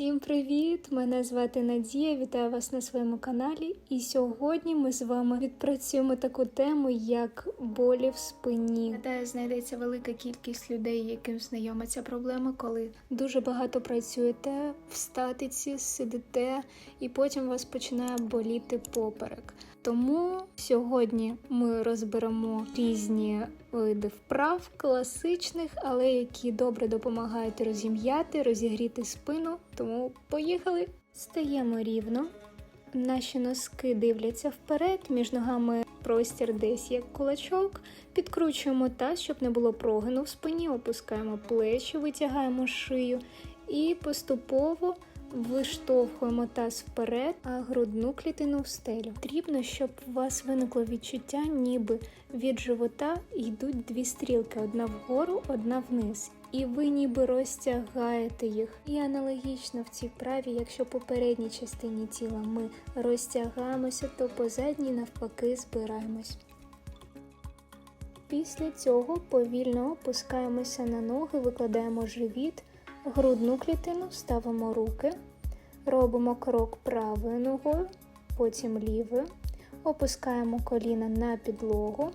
Всім привіт! Мене звати Надія. Вітаю вас на своєму каналі. І сьогодні ми з вами відпрацюємо таку тему, як болі в спині. Гадаю, знайдеться велика кількість людей, яким знайома ця проблема, коли дуже багато працюєте в статиці, сидите, і потім вас починає боліти поперек. Тому сьогодні ми розберемо різні види вправ, класичних, але які добре допомагають розім'яти, розігріти спину. Тому поїхали! Стаємо рівно. Наші носки дивляться вперед, між ногами простір десь як кулачок. Підкручуємо таз, щоб не було прогину в спині, опускаємо плечі, витягаємо шию і поступово виштовхуємо таз вперед, а грудну клітину в стелю. Потрібно, щоб у вас виникло відчуття, ніби від живота йдуть дві стрілки: одна вгору, одна вниз. І ви ніби розтягаєте їх. І аналогічно в цій вправі, якщо по передній частині тіла ми розтягаємося, то по задній навпаки збираємось. Після цього повільно опускаємося на ноги, викладаємо живіт, грудну клітину, ставимо руки, робимо крок правою ногою, потім лівою, опускаємо коліна на підлогу,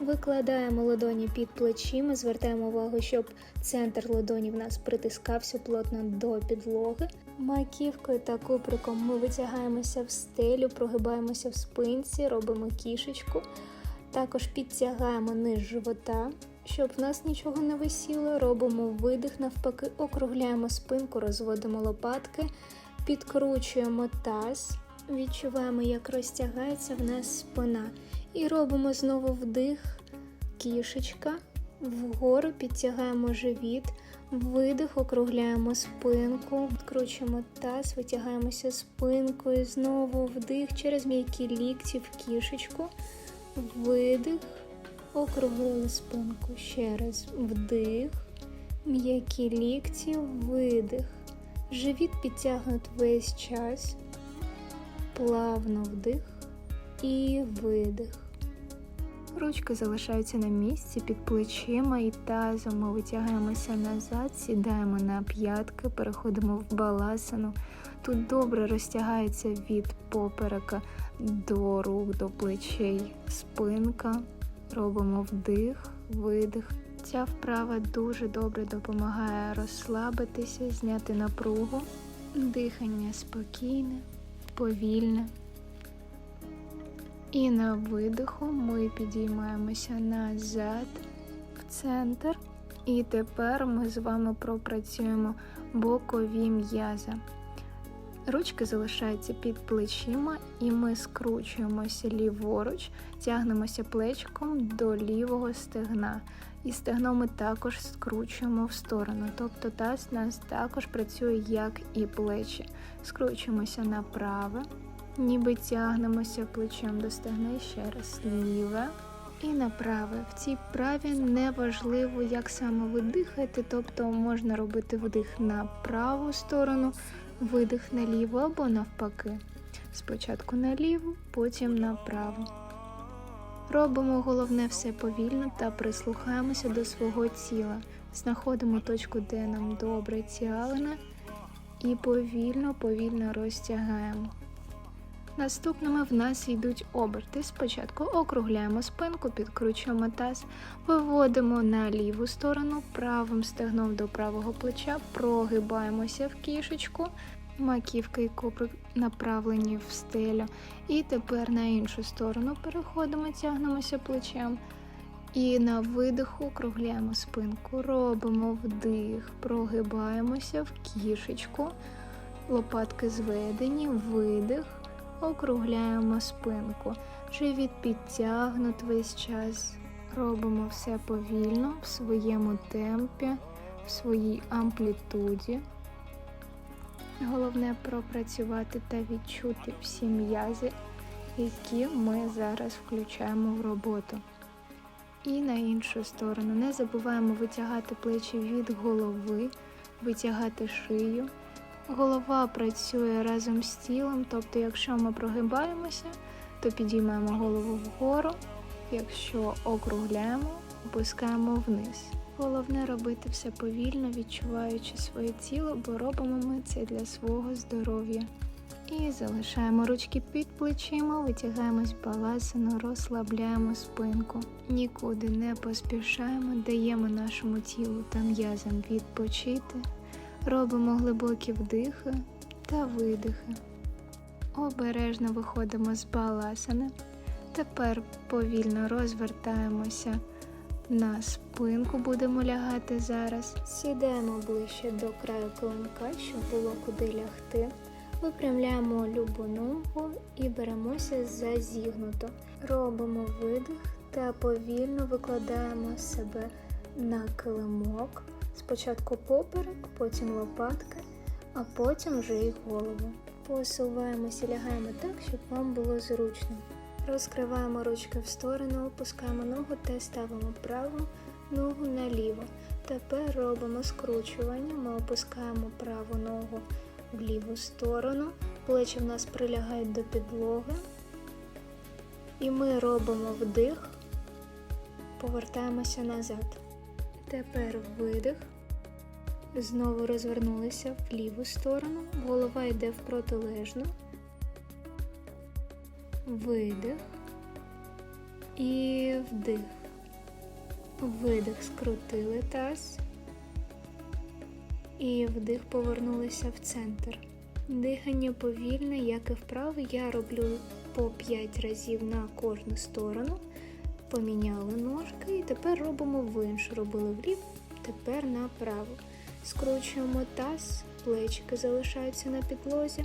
викладаємо ладоні під плечима, звертаємо увагу, щоб центр ладоні в нас притискався плотно до підлоги. Маківкою та куприком ми витягаємося в стелю, прогибаємося в спинці, робимо кішечку. Також підтягаємо низ живота, щоб в нас нічого не висіло. Робимо видих, навпаки, округляємо спинку, розводимо лопатки, підкручуємо таз, відчуваємо, як розтягається в нас спина. І робимо знову вдих, кішечка, вгору підтягаємо живіт, видих, округляємо спинку, відкручуємо таз, витягаємося спинкою, знову вдих через м'які лікті в кішечку. Видих, округлили спинку. Ще раз вдих, м'які лікті, видих. Живіт підтягнут весь час. Плавно вдих і видих. Ручки залишаються на місці під плечима і тазом. Ми витягаємося назад, сідаємо на п'ятки, переходимо в баласану. Тут добре розтягається від поперека до рук, до плечей, спинка. Робимо вдих, видих. Ця вправа дуже добре допомагає розслабитися, зняти напругу. Дихання спокійне, повільне. І на видиху ми підіймаємося назад в центр. І тепер ми з вами пропрацюємо бокові м'язи. Ручки залишаються під плечима, і ми скручуємося ліворуч, тягнемося плечком до лівого стегна. І стегно ми також скручуємо в сторону. Тобто таз нас також працює, як і плечі. Скручуємося направо, ніби тягнемося плечем до стегна. ще раз ліве і направе. В цій праві не важливо, як саме ви дихаєте, тобто можна робити вдих на праву сторону видих наліво або навпаки. Спочатку наліво, потім направо. Робимо головне все повільно та прислухаємося до свого тіла. Знаходимо точку, де нам добре тягне, і повільно-повільно розтягаємо. Наступними в нас йдуть оберти. Спочатку округляємо спинку, підкручуємо таз, виводимо на ліву сторону, правим стегном до правого плеча, прогибаємося в кішечку, маківка і коприк направлені в стелю. І тепер на іншу сторону переходимо, тягнемося плечем. І на видиху округляємо спинку, робимо вдих, прогибаємося в кішечку, лопатки зведені, видих округляємо спинку. Живіт підтягнут весь час. Робимо все повільно, в своєму темпі, в своїй амплітуді. Головне пропрацювати та відчути всі м'язи, які ми зараз включаємо в роботу. І на іншу сторону. Не забуваємо витягати плечі від голови, витягати шию. Голова працює разом з тілом, тобто, якщо ми прогибаємося, то підіймаємо голову вгору, якщо округляємо, опускаємо вниз. Головне робити все повільно, відчуваючи своє тіло, бо робимо ми це для свого здоров'я. І залишаємо ручки під плечима, витягаємось баласину, розслабляємо спинку. Нікуди не поспішаємо, даємо нашому тілу та м'язам відпочити. Робимо глибокі вдихи та видихи. Обережно виходимо з баласини. Тепер повільно розвертаємося на спинку, будемо лягати зараз. Сідаємо ближче до краю килимка, щоб було куди лягти. Випрямляємо любу ногу і беремося за зігнуто. Робимо видих та повільно викладаємо себе на килимок. Спочатку поперек, потім лопатки, а потім вже і голову. Посуваємося, лягаємо так, щоб вам було зручно. Розкриваємо ручки в сторону, опускаємо ногу та ставимо праву ногу наліво. Тепер робимо скручування. Ми опускаємо праву ногу в ліву сторону, плечі в нас прилягають до підлоги. І ми робимо вдих, повертаємося назад. Тепер видих. Знову розвернулися в ліву сторону, голова йде в протилежну. Видих і вдих. Видих, скрутили таз. І вдих повернулися в центр. Дихання повільне, як і вправо, я роблю по 5 разів на кожну сторону. Поміняли ножки і тепер робимо в іншу. Робили вліво, тепер направо. Скручуємо таз, плечики залишаються на підлозі.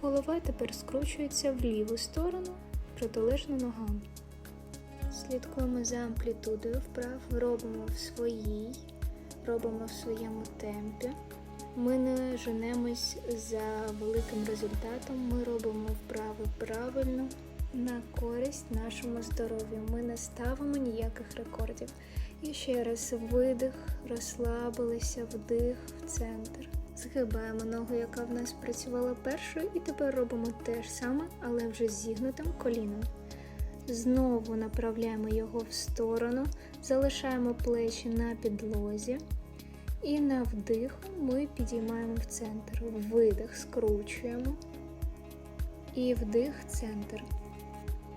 Голова тепер скручується в ліву сторону, протилежно ногам. Слідкуємо за амплітудою вправ, робимо в своїй, робимо в своєму темпі. Ми не женемось за великим результатом, ми робимо вправи правильно на користь нашому здоров'ю. Ми не ставимо ніяких рекордів. І ще раз видих, розслабилися, вдих в центр. Згибаємо ногу, яка в нас працювала першою, і тепер робимо те ж саме, але вже зігнутим коліном. Знову направляємо його в сторону, залишаємо плечі на підлозі. І на вдих ми підіймаємо в центр. Видих скручуємо. І вдих центр.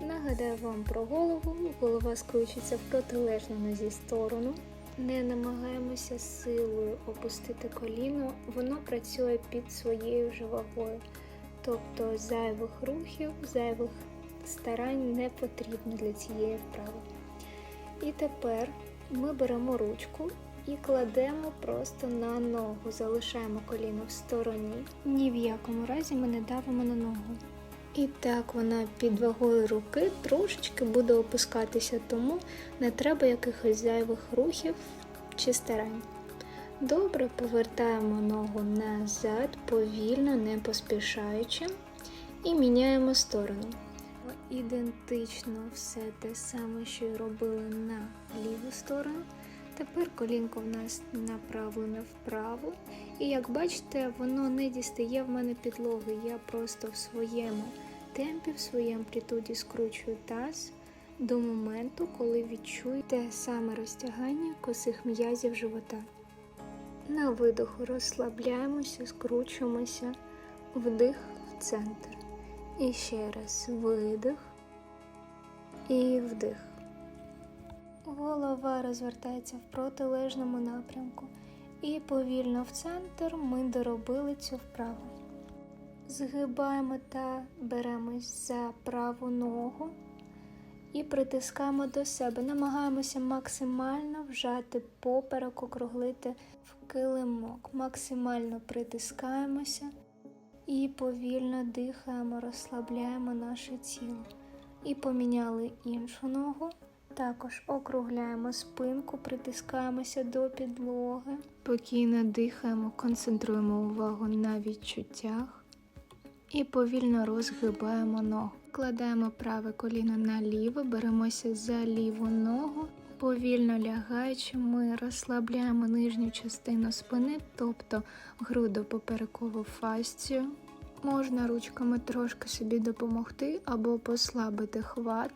Нагадаю вам про голову. Голова скручується в протилежну нозі сторону. Не намагаємося силою опустити коліно, воно працює під своєю ж вагою. Тобто зайвих рухів, зайвих старань не потрібно для цієї вправи. І тепер ми беремо ручку і кладемо просто на ногу, залишаємо коліно в стороні. Ні в якому разі ми не давимо на ногу. І так вона під вагою руки трошечки буде опускатися, тому не треба якихось зайвих рухів чи старань. Добре, повертаємо ногу назад, повільно, не поспішаючи, і міняємо сторону. Ідентично все те саме, що й робили на ліву сторону. Тепер колінко в нас направлене вправо. І як бачите, воно не дістає в мене підлоги. Я просто в своєму темпі, в своїй амплітуді скручую таз до моменту, коли відчую те саме розтягання косих м'язів живота. На видоху розслабляємося, скручуємося, вдих в центр. І ще раз видих і вдих. Голова розвертається в протилежному напрямку. І повільно в центр ми доробили цю вправу. Згибаємо та беремось за праву ногу і притискаємо до себе. Намагаємося максимально вжати поперек, округлити в килимок. Максимально притискаємося і повільно дихаємо, розслабляємо наше тіло. І поміняли іншу ногу. Також округляємо спинку, притискаємося до підлоги. Спокійно дихаємо, концентруємо увагу на відчуттях і повільно розгибаємо ногу. Кладаємо праве коліно на ліве, беремося за ліву ногу. Повільно лягаючи, ми розслабляємо нижню частину спини, тобто грудопоперекову фасцію. Можна ручками трошки собі допомогти або послабити хват.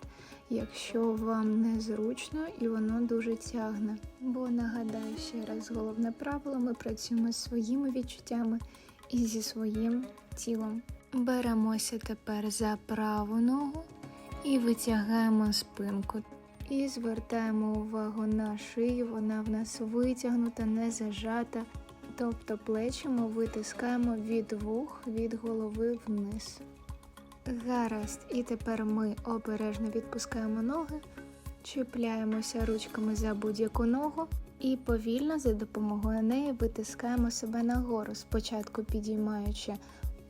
Якщо вам незручно і воно дуже тягне. Бо нагадаю ще раз, головне правило: ми працюємо з своїми відчуттями і зі своїм тілом. Беремося тепер за праву ногу і витягаємо спинку. І звертаємо увагу на шию, вона в нас витягнута, не зажата. Тобто плечі ми витискаємо від вух, від голови вниз. Гаразд, і тепер ми обережно відпускаємо ноги, чіпляємося ручками за будь-яку ногу і повільно за допомогою неї витискаємо себе нагору, спочатку підіймаючи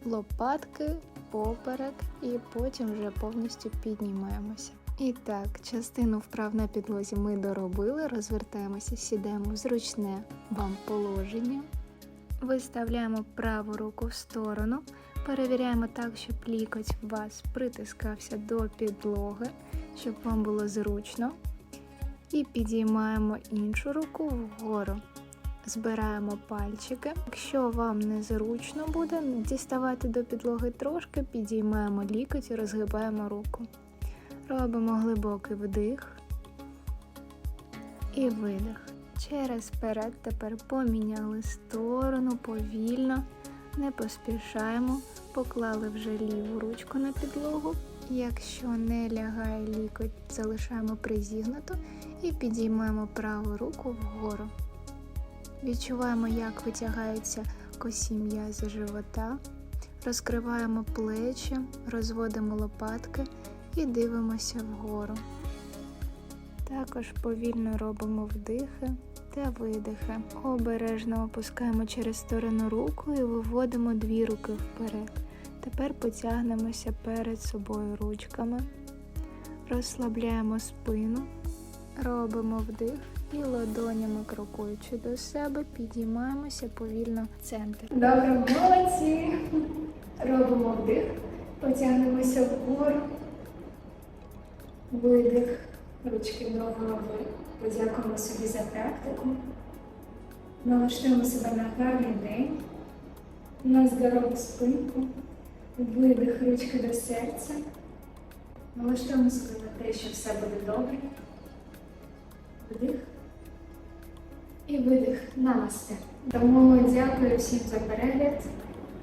лопатки, поперек і потім вже повністю піднімаємося. І так, частину вправ на підлозі ми доробили, розвертаємося, сідаємо в зручне вам положення. Виставляємо праву руку в сторону, перевіряємо так, щоб лікоть у вас притискався до підлоги, щоб вам було зручно. І підіймаємо іншу руку вгору. Збираємо пальчики. Якщо вам незручно буде діставати до підлоги трошки, підіймаємо лікоть і розгибаємо руку. Робимо глибокий вдих і видих. Через перед тепер поміняли сторону повільно, не поспішаємо, поклали вже ліву ручку на підлогу. Якщо не лягає лікоть, залишаємо призігнуто і підіймаємо праву руку вгору. Відчуваємо, як витягаються косі м'язи живота, розкриваємо плечі, розводимо лопатки і дивимося вгору. Також повільно робимо вдихи та видихи. Обережно опускаємо через сторону руку і виводимо дві руки вперед. Тепер потягнемося перед собою ручками, розслабляємо спину, робимо вдих і ладонями крокуючи до себе, підіймаємося повільно в центр. Добре, молодці! Робимо вдих, потягнемося вгору, видих, ручки до голови. Подякуємо собі за практику. Налаштуємо себе на гарний день, на здорову спинку, видих ручки до серця. Налаштуємо себе на те, що все буде добре. Вдих і видих намасте. Тому дякую всім за перегляд.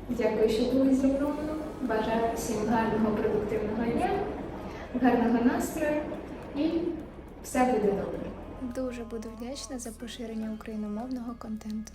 Дякую, що були зі мною. Бажаю всім гарного продуктивного дня, гарного настрою і все буде добре. Дуже буду вдячна за поширення україномовного контенту.